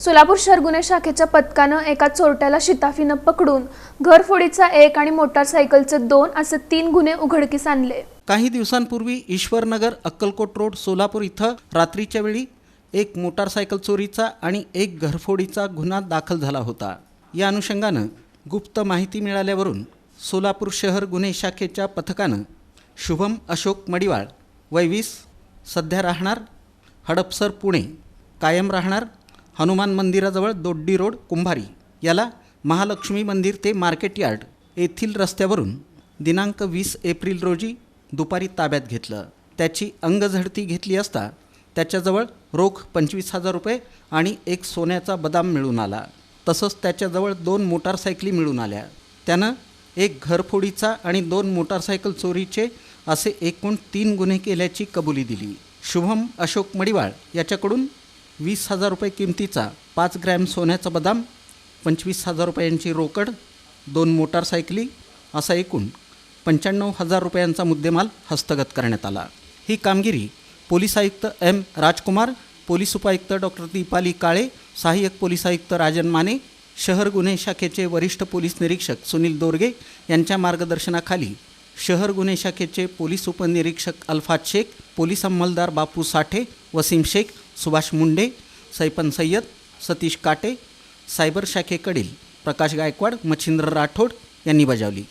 सोलापूर शहर गुन्हे शाखेच्या पथकानं एका चोरट्याला शिताफीनं पकडून घरफोडीचा एक आणि मोटारसायकलचे दोन असे तीन गुन्हे उघडकीस आणले. काही दिवसांपूर्वी ईश्वरनगर अक्कलकोट रोड सोलापूर इथं रात्रीच्या वेळी एक मोटारसायकल चोरीचा आणि एक घरफोडीचा गुन्हा दाखल झाला होता. या अनुषंगानं गुप्त माहिती मिळाल्यावरून सोलापूर शहर गुन्हे शाखेच्या पथकानं शुभम अशोक मडिवाळ वयवीस सध्या राहणार हडपसर पुणे कायम राहणार हनुमान मंदिराजवळ दोड्डी रोड कुंभारी. याला महालक्ष्मी मंदिर ते मार्केट यार्ड येथील रस्त्यावरून दिनांक वीस एप्रिल रोजी दुपारी ताब्यात घेतलं. त्याची अंगझडती घेतली असता त्याच्याजवळ रोख पंचवीस हजार रुपये आणि एक सोन्याचा बदाम मिळून आला. तसंच त्याच्याजवळ दोन मोटारसायकली मिळून आल्या. त्यानं एक घरफोडीचा आणि दोन मोटारसायकल चोरीचे असे एकूण तीन गुन्हे केल्याची कबुली दिली. शुभम अशोक मडिवाळ याच्याकडून वीस हजार रुपये किमतीचा पाच ग्रॅम सोन्याचा बदाम पंचवीस हजार रुपयांची रोकड दोन मोटारसायकली असा एकूण पंच्याण्णव हजार रुपयांचा मुद्देमाल हस्तगत करण्यात आला. ही कामगिरी पोलीस आयुक्त एम राजकुमार पोलीस उपायुक्त डॉक्टर दीपाली काळे सहाय्यक पोलीस आयुक्त राजन माने शहर गुन्हे शाखेचे वरिष्ठ पोलीस निरीक्षक सुनील दोरगे यांच्या मार्गदर्शनाखाली शहर गुन्हे शाखेचे पोलीस उपनिरीक्षक अल्फात शेख पोलीस अंमलदार बापू साठे वसीम शेख सुभाष मुंडे सैपन सय्यद सतीश काटे सायबर शाखेकडील प्रकाश गायकवाड मच्छिंद्र राठोड यांनी बजावली.